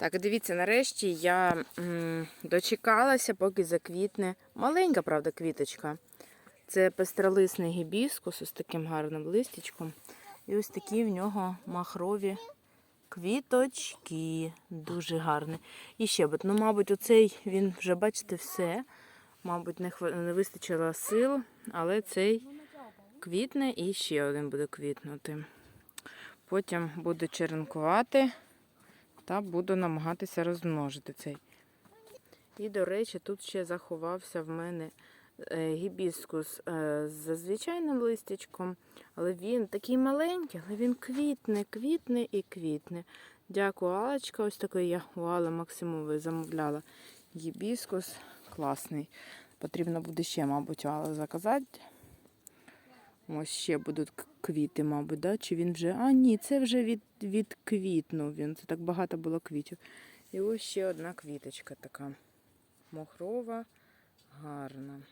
Так, дивіться, нарешті я м, дочекалася, поки заквітне. Маленька, правда, квіточка. Це пестролисний гібіскус ось таким гарним листячком. І ось такі в нього махрові квіточки. Дуже гарні. І ще, ну, мабуть, оцей він вже, бачите, все. Мабуть, не, хва- не вистачило сил, але цей квітне і ще один буде квітнути. Потім буду черенкувати та буду намагатися розмножити цей. І, до речі, тут ще заховався в мене е, гібіскус е, з звичайним листячком, але він такий маленький, але він квітне, квітне і квітне. Дякую, Алочка. Ось такий я у Али Максимової замовляла гібіскус. Класний. Потрібно буде ще, мабуть, у Али заказати. Ось ще будуть квіти, мабуть, да? Чи він вже. А, ні, це вже від, відквітнув він. Це так багато було квітів. І ось ще одна квіточка така. Мохрова, гарна.